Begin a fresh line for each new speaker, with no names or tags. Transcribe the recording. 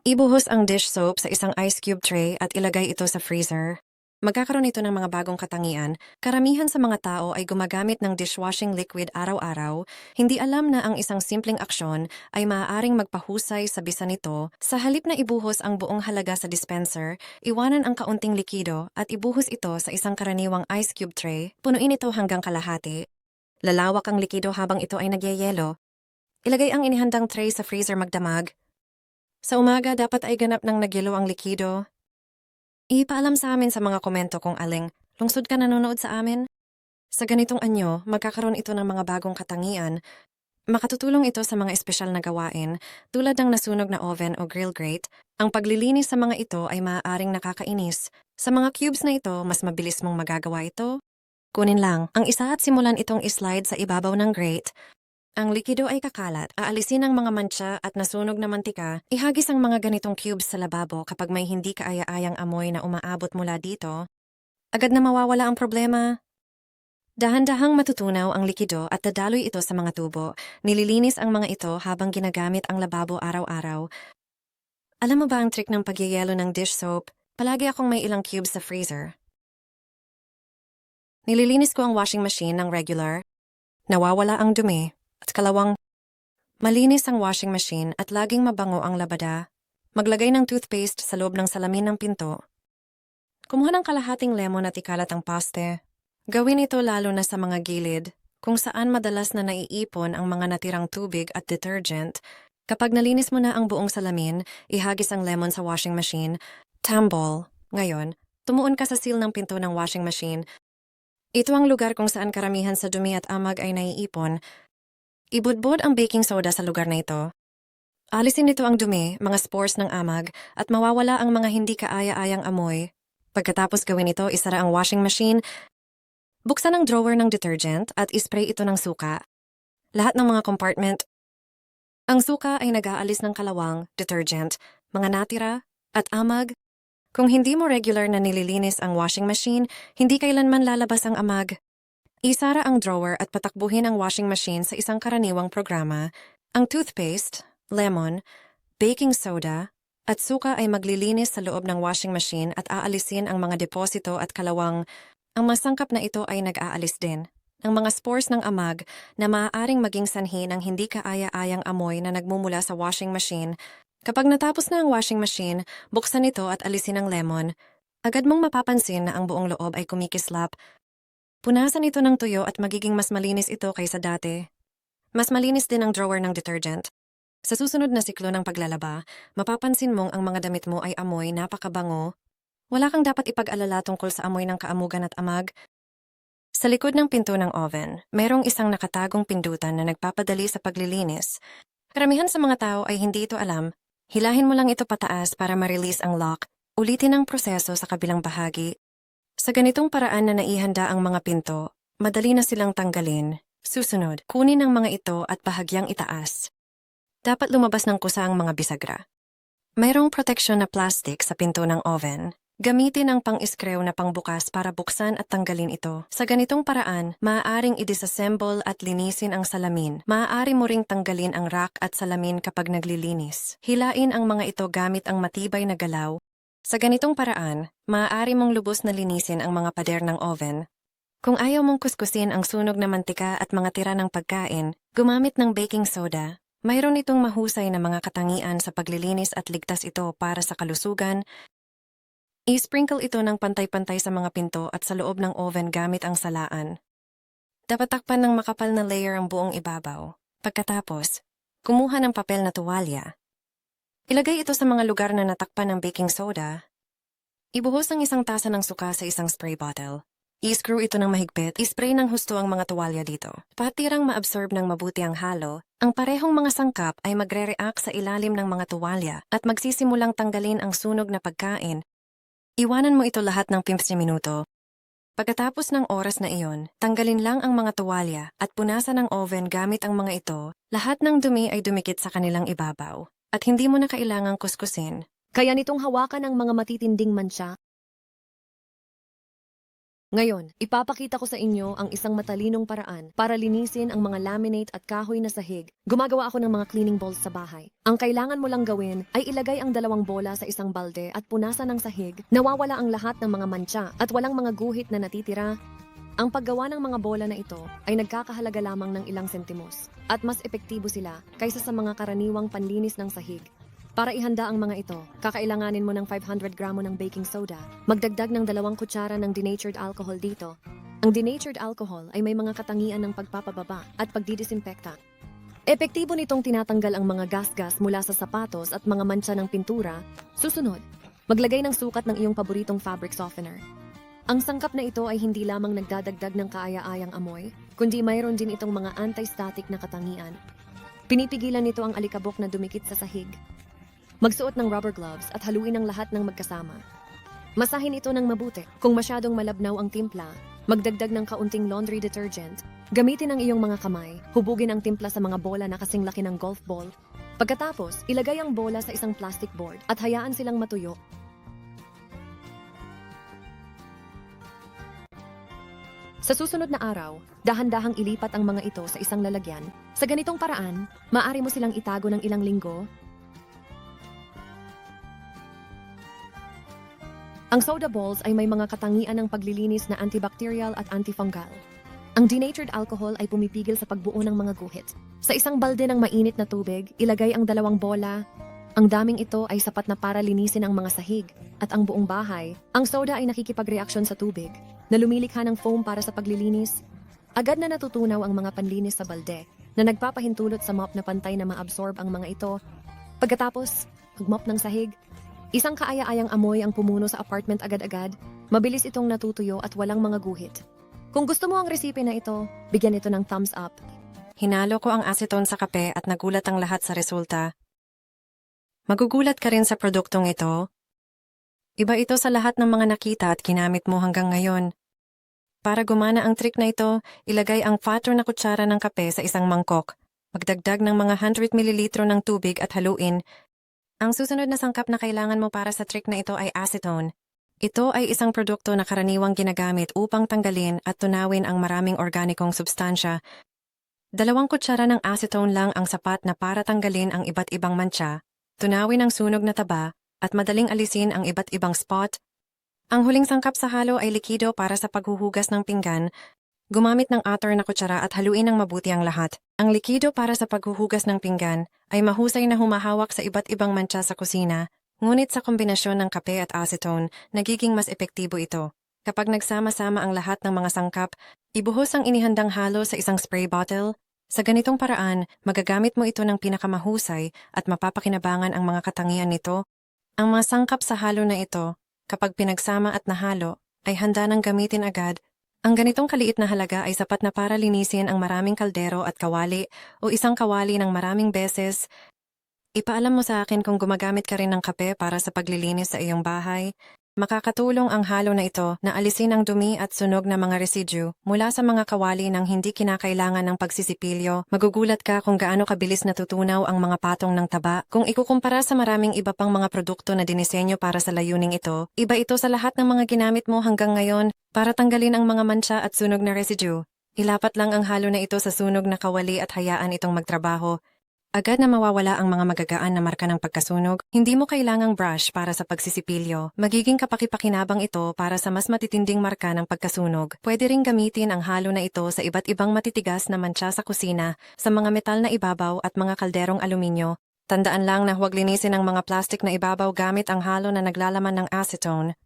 Ibuhos ang dish soap sa isang ice cube tray at ilagay ito sa freezer. Magkakaroon ito ng mga bagong katangian. Karamihan sa mga tao ay gumagamit ng dishwashing liquid araw-araw. Hindi alam na ang isang simpleng aksyon ay maaaring magpahusay sa bisa nito. Sa halip na ibuhos ang buong halaga sa dispenser, iwanan ang kaunting likido at ibuhos ito sa isang karaniwang ice cube tray. Punuin ito hanggang kalahati. Lalawak ang likido habang ito ay nagyayelo. Ilagay ang inihandang tray sa freezer magdamag. Sa umaga, dapat ay ganap ng nagyelo ang likido. Ipaalam sa amin sa mga komento kung aling lungsod ka nanonood sa amin. Sa ganitong anyo, magkakaroon ito ng mga bagong katangian. Makatutulong ito sa mga espesyal na gawain tulad ng nasunog na oven o grill grate. Ang paglilinis sa mga ito ay maaaring nakakainis. Sa mga cubes na ito, mas mabilis mong magagawa ito. Kunin lang ang isa at simulan itong islide sa ibabaw ng grate ang likido ay kakalat, aalisin ang mga mantsa at nasunog na mantika, ihagis ang mga ganitong cubes sa lababo kapag may hindi kaaya-ayang amoy na umaabot mula dito. Agad na mawawala ang problema. Dahan-dahang matutunaw ang likido at dadaloy ito sa mga tubo. Nililinis ang mga ito habang ginagamit ang lababo araw-araw. Alam mo ba ang trick ng pagyayelo ng dish soap? Palagi akong may ilang cubes sa freezer. Nililinis ko ang washing machine ng regular. Nawawala ang dumi. Kalawang, malinis ang washing machine at laging mabango ang labada. Maglagay ng toothpaste sa loob ng salamin ng pinto. Kumuha ng kalahating lemon at ikalat ang paste. Gawin ito lalo na sa mga gilid, kung saan madalas na naiipon ang mga natirang tubig at detergent. Kapag nalinis mo na ang buong salamin, ihagis ang lemon sa washing machine. Tambol. Ngayon, tumuon ka sa seal ng pinto ng washing machine. Ito ang lugar kung saan karamihan sa dumi at amag ay naiipon Ibudbod ang baking soda sa lugar na ito. Alisin nito ang dumi, mga spores ng amag, at mawawala ang mga hindi kaaya-ayang amoy. Pagkatapos gawin ito, isara ang washing machine, buksan ang drawer ng detergent at ispray ito ng suka. Lahat ng mga compartment. Ang suka ay nag-aalis ng kalawang, detergent, mga natira, at amag. Kung hindi mo regular na nililinis ang washing machine, hindi kailanman lalabas ang amag. Isara ang drawer at patakbuhin ang washing machine sa isang karaniwang programa. Ang toothpaste, lemon, baking soda, at suka ay maglilinis sa loob ng washing machine at aalisin ang mga deposito at kalawang. Ang masangkap na ito ay nag-aalis din ng mga spores ng amag na maaaring maging sanhi ng hindi kaaya-ayang amoy na nagmumula sa washing machine. Kapag natapos na ang washing machine, buksan ito at alisin ang lemon. Agad mong mapapansin na ang buong loob ay kumikislap Punasan ito ng tuyo at magiging mas malinis ito kaysa dati. Mas malinis din ang drawer ng detergent. Sa susunod na siklo ng paglalaba, mapapansin mong ang mga damit mo ay amoy napakabango. Wala kang dapat ipag-alala tungkol sa amoy ng kaamugan at amag. Sa likod ng pinto ng oven, mayroong isang nakatagong pindutan na nagpapadali sa paglilinis. Karamihan sa mga tao ay hindi ito alam. Hilahin mo lang ito pataas para ma-release ang lock. Ulitin ang proseso sa kabilang bahagi sa ganitong paraan na naihanda ang mga pinto, madali na silang tanggalin. Susunod, kunin ang mga ito at bahagyang itaas. Dapat lumabas ng kusa ang mga bisagra. Mayroong proteksyon na plastic sa pinto ng oven. Gamitin ang pang-iskrew na pangbukas para buksan at tanggalin ito. Sa ganitong paraan, maaaring i-disassemble at linisin ang salamin. Maaari mo ring tanggalin ang rack at salamin kapag naglilinis. Hilain ang mga ito gamit ang matibay na galaw sa ganitong paraan, maaari mong lubos na linisin ang mga pader ng oven. Kung ayaw mong kuskusin ang sunog na mantika at mga tira ng pagkain, gumamit ng baking soda. Mayroon itong mahusay na mga katangian sa paglilinis at ligtas ito para sa kalusugan. I-sprinkle ito ng pantay-pantay sa mga pinto at sa loob ng oven gamit ang salaan. Dapat takpan ng makapal na layer ang buong ibabaw. Pagkatapos, kumuha ng papel na tuwalya Ilagay ito sa mga lugar na natakpan ng baking soda. Ibuhos ang isang tasa ng suka sa isang spray bottle. I-screw ito ng mahigpit, ispray ng husto ang mga tuwalya dito. Patirang maabsorb ng mabuti ang halo, ang parehong mga sangkap ay magre-react sa ilalim ng mga tuwalya at magsisimulang tanggalin ang sunog na pagkain. Iwanan mo ito lahat ng 15 minuto. Pagkatapos ng oras na iyon, tanggalin lang ang mga tuwalya at punasan ng oven gamit ang mga ito. Lahat ng dumi ay dumikit sa kanilang ibabaw at hindi mo na kailangang kuskusin.
Kaya nitong hawakan ang mga matitinding mansya Ngayon, ipapakita ko sa inyo ang isang matalinong paraan para linisin ang mga laminate at kahoy na sahig. Gumagawa ako ng mga cleaning balls sa bahay. Ang kailangan mo lang gawin ay ilagay ang dalawang bola sa isang balde at punasan ng sahig. Nawawala ang lahat ng mga mantsa at walang mga guhit na natitira. Ang paggawa ng mga bola na ito ay nagkakahalaga lamang ng ilang sentimos at mas epektibo sila kaysa sa mga karaniwang panlinis ng sahig. Para ihanda ang mga ito, kakailanganin mo ng 500 gramo ng baking soda. Magdagdag ng dalawang kutsara ng denatured alcohol dito. Ang denatured alcohol ay may mga katangian ng pagpapababa at pagdidisinfekta. Epektibo nitong tinatanggal ang mga gas-gas mula sa sapatos at mga mancha ng pintura. Susunod, maglagay ng sukat ng iyong paboritong fabric softener. Ang sangkap na ito ay hindi lamang nagdadagdag ng kaaya-ayang amoy, kundi mayroon din itong mga anti-static na katangian. Pinipigilan nito ang alikabok na dumikit sa sahig. Magsuot ng rubber gloves at haluin ang lahat ng magkasama. Masahin ito ng mabuti. Kung masyadong malabnaw ang timpla, magdagdag ng kaunting laundry detergent. Gamitin ang iyong mga kamay, hubugin ang timpla sa mga bola na kasing laki ng golf ball. Pagkatapos, ilagay ang bola sa isang plastic board at hayaan silang matuyo. Sa susunod na araw, dahan-dahang ilipat ang mga ito sa isang lalagyan. Sa ganitong paraan, maaari mo silang itago ng ilang linggo Ang soda balls ay may mga katangian ng paglilinis na antibacterial at antifungal. Ang denatured alcohol ay pumipigil sa pagbuo ng mga guhit. Sa isang balde ng mainit na tubig, ilagay ang dalawang bola. Ang daming ito ay sapat na para linisin ang mga sahig at ang buong bahay. Ang soda ay nakikipagreaksyon sa tubig na lumilikha ng foam para sa paglilinis. Agad na natutunaw ang mga panlinis sa balde na nagpapahintulot sa mop na pantay na ma-absorb ang mga ito. Pagkatapos, mag-mop ng sahig, Isang kaaya-ayang amoy ang pumuno sa apartment agad-agad. Mabilis itong natutuyo at walang mga guhit. Kung gusto mo ang resipe na ito, bigyan ito ng thumbs up.
Hinalo ko ang acetone sa kape at nagulat ang lahat sa resulta. Magugulat ka rin sa produktong ito. Iba ito sa lahat ng mga nakita at ginamit mo hanggang ngayon. Para gumana ang trick na ito, ilagay ang fatter na kutsara ng kape sa isang mangkok. Magdagdag ng mga 100 ml ng tubig at haluin. Ang susunod na sangkap na kailangan mo para sa trick na ito ay acetone. Ito ay isang produkto na karaniwang ginagamit upang tanggalin at tunawin ang maraming organikong substansya. Dalawang kutsara ng acetone lang ang sapat na para tanggalin ang iba't ibang mantsa, tunawin ang sunog na taba, at madaling alisin ang iba't ibang spot. Ang huling sangkap sa halo ay likido para sa paghuhugas ng pinggan. Gumamit ng atar na kutsara at haluin ng mabuti ang lahat. Ang likido para sa paghuhugas ng pinggan ay mahusay na humahawak sa iba't ibang mantsa sa kusina, ngunit sa kombinasyon ng kape at acetone, nagiging mas epektibo ito. Kapag nagsama-sama ang lahat ng mga sangkap, ibuhos ang inihandang halo sa isang spray bottle. Sa ganitong paraan, magagamit mo ito ng pinakamahusay at mapapakinabangan ang mga katangian nito. Ang mga sangkap sa halo na ito, kapag pinagsama at nahalo, ay handa ng gamitin agad ang ganitong kaliit na halaga ay sapat na para linisin ang maraming kaldero at kawali o isang kawali ng maraming beses. Ipaalam mo sa akin kung gumagamit ka rin ng kape para sa paglilinis sa iyong bahay. Makakatulong ang halo na ito na alisin ang dumi at sunog na mga residue mula sa mga kawali ng hindi kinakailangan ng pagsisipilyo. Magugulat ka kung gaano kabilis natutunaw ang mga patong ng taba. Kung ikukumpara sa maraming iba pang mga produkto na dinisenyo para sa layuning ito, iba ito sa lahat ng mga ginamit mo hanggang ngayon para tanggalin ang mga mancha at sunog na residue. Ilapat lang ang halo na ito sa sunog na kawali at hayaan itong magtrabaho. Agad na mawawala ang mga magagaan na marka ng pagkasunog, hindi mo kailangang brush para sa pagsisipilyo. Magiging kapakipakinabang ito para sa mas matitinding marka ng pagkasunog. Pwede ring gamitin ang halo na ito sa iba't ibang matitigas na mantsa sa kusina, sa mga metal na ibabaw at mga kalderong aluminyo. Tandaan lang na huwag linisin ang mga plastic na ibabaw gamit ang halo na naglalaman ng acetone.